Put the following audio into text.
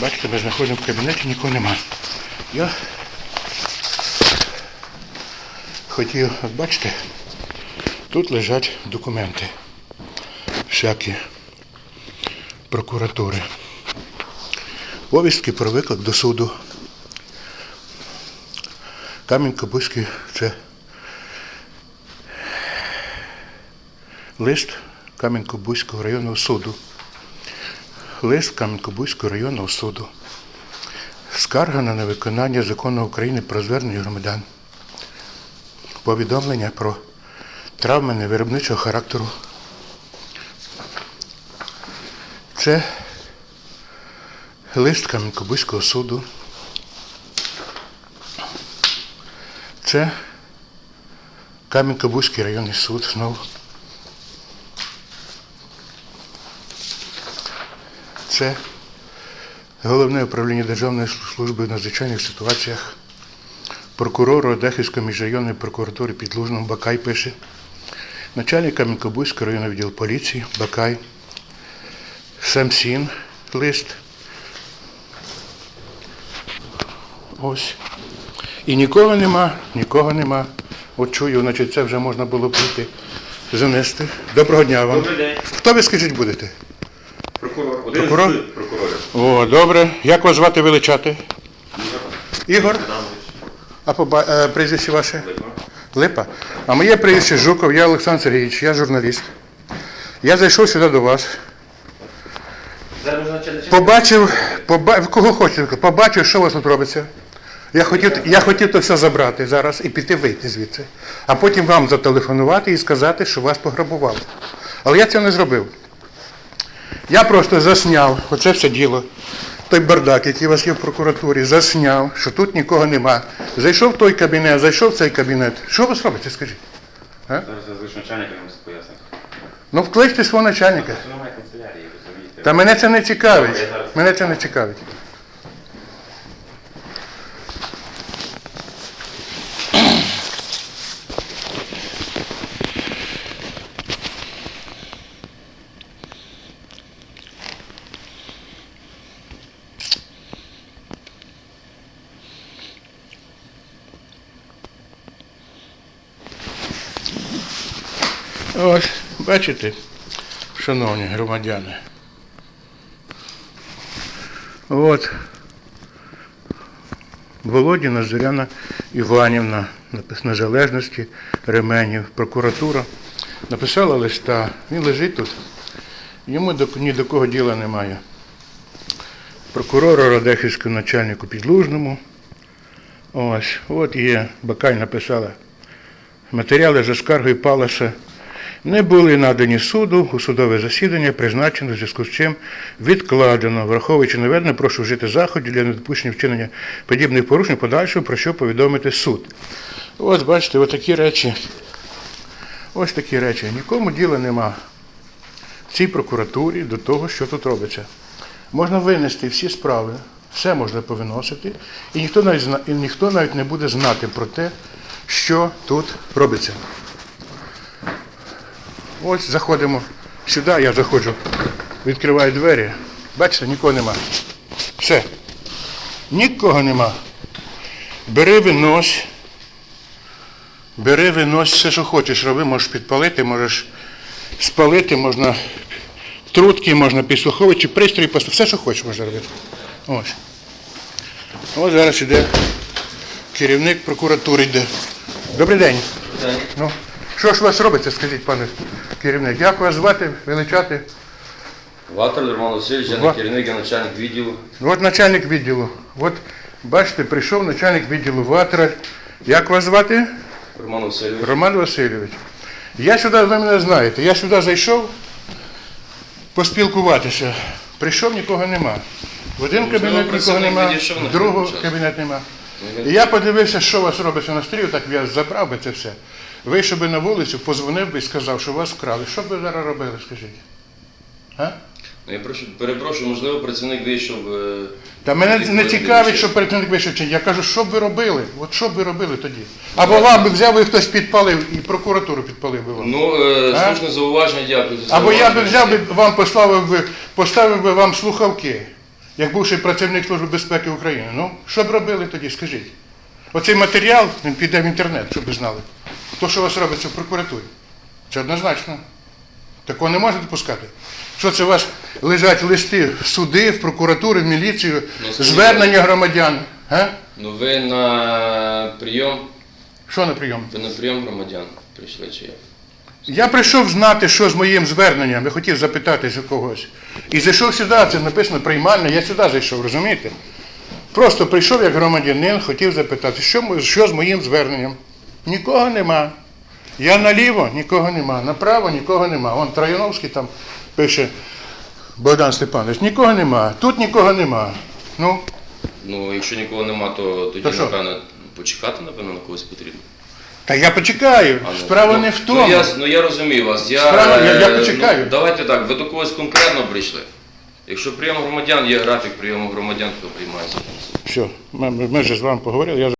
Бачите, ми знаходимо в кабінеті, нікого нема. Я хотів, от бачите, тут лежать документи всякі прокуратури. Повістки про виклик до суду. Камінь-Кобузький це лист Кам'янко-Бузького районного суду. Лист Кам'янко-Бузького районного суду. Скарга на невиконання закону України про звернення громадян. Повідомлення про травми невиробничого характеру. Це лист Кам'янко-Бузького суду. Це Кам'янко-Бузький районний суд знову. Це Головне управління Державної служби в надзвичайних ситуаціях. Прокурор Одехівської міжрайонної прокуратури Підлужного Бакай пише. Начальник Кам'янко-Бузького районного відділу поліції Бакай. Самсін лист. Ось. І нікого нема, нікого нема. От чую, значить це вже можна було прийти занести. Доброго дня вам. Добрий день. Хто ви скажіть будете? Прокурор. Один Прокурор? з прокурорів. О, добре. Як вас звати величати? Ігор? А поба... е, прізвище ваше? Липа. Липа. А моє прізвище Жуков, я Олександр Сергійович, я журналіст. Я зайшов сюди до вас. Побачив, поба... кого хочете, побачив, що у вас тут робиться. Я хотів, я хотів то все забрати зараз і піти вийти звідси. А потім вам зателефонувати і сказати, що вас пограбували. Але я цього не зробив. Я просто засняв оце все діло. Той бардак, який у вас є в прокуратурі, засняв, що тут нікого нема. Зайшов в той кабінет, зайшов в цей кабінет. Що ви робите, скажіть? Зараз я звичайно начальника вам пояснити. Ну вкличте свого начальника. Та мене це не цікавить. Мене це не цікавить. Ось, бачите, шановні громадяни. От. Володіна Зоряна Іванівна, Незалежності, Ременів, прокуратура. Написала листа, він лежить тут. Йому ні до кого діла немає. Прокурору Радехівському начальнику Підлужному. Ось, от є, Бакай написала. Матеріали за скаргою Паласа не були надані суду у судове засідання, призначено в зв'язку з чим відкладено. Враховуючи наведене, прошу вжити заходів для недопущення вчинення подібних порушень подальшого, про що повідомити суд. Ось бачите, ось такі речі. Ось такі речі. Нікому діла нема в цій прокуратурі до того, що тут робиться. Можна винести всі справи, все можна повиносити, і ніхто навіть, і ніхто навіть не буде знати про те, що тут робиться. Ось заходимо сюди, я заходжу, відкриваю двері. Бачите, нікого нема. Все. Нікого нема. Бери винось. Бери винось все, що хочеш роби, можеш підпалити, можеш спалити, можна трутки, можна підслуховувачі, пристрої, просто все, що хочеш, можна робити. Ось. Ось зараз іде керівник прокуратури йде. Добрий день. Ну, що ж у вас робиться, скажіть, пане керівник? Як вас звати, величати? Ватер Роман Васильович, я не керівник, я начальник відділу. Ну, От начальник відділу. От бачите, прийшов начальник відділу Ватра. Як вас звати? Роман Васильович. Роман Васильович. Я сюди, ви мене знаєте, я сюди зайшов поспілкуватися. Прийшов, нікого нема. В один кабінет нікого нема, в другого кабінет нема. І я подивився, що у вас робиться на стрію, так я забрав би це все. Вийшов би на вулицю, позвонив би і сказав, що вас вкрали. Що б ви зараз робили, скажіть? А? Ну, Я прошу, перепрошую, можливо, працівник вийшов. е, Та мене не цікавить, що працівник вийшов чи ні. Я кажу, що б ви робили? От що б ви робили тоді? Або вам би взяв і хтось підпалив, і прокуратуру підпалив би вам. Ну, е, А? слушне зауваження, дякую за Або я би зауваження. взяв би вам поставив би, поставив би вам слухавки. як бувший працівник Служби безпеки України. Ну, що б робили тоді, скажіть? Оцей матеріал він піде в інтернет, щоб ви знали. То, що у вас робиться в прокуратурі. Це однозначно. Такого не можна допускати. Що це у вас лежать листи в суди, в прокуратури, в міліцію, Ну, звернення громадян. А? Ну ви на прийом, Що на прийом? ви на прийом громадян прийшли чи як? Я прийшов знати, що з моїм зверненням, я хотів запитатися у когось. І зайшов сюди, це написано приймальне, я сюди зайшов, розумієте? Просто прийшов як громадянин, хотів запитати, що, що з моїм зверненням. Нікого нема. Я наліво, нікого нема, направо нікого нема. Вон Трояновський там пише Богдан Степанович, нікого нема, тут нікого нема. Ну, Ну, якщо нікого нема, то тоді, То що? напевно, почекати, напевно, на когось потрібно. та я почекаю. А, ну, Справа ну, не в тому. Ну я, ну, я розумію вас. Я, Справа- я- я е, почекаю. Ну, давайте так, ви до когось конкретно прийшли. Якщо прийом громадян, є графік прийому громадян, хто приймається. Все, ми, ми вже з вами поговорили. Я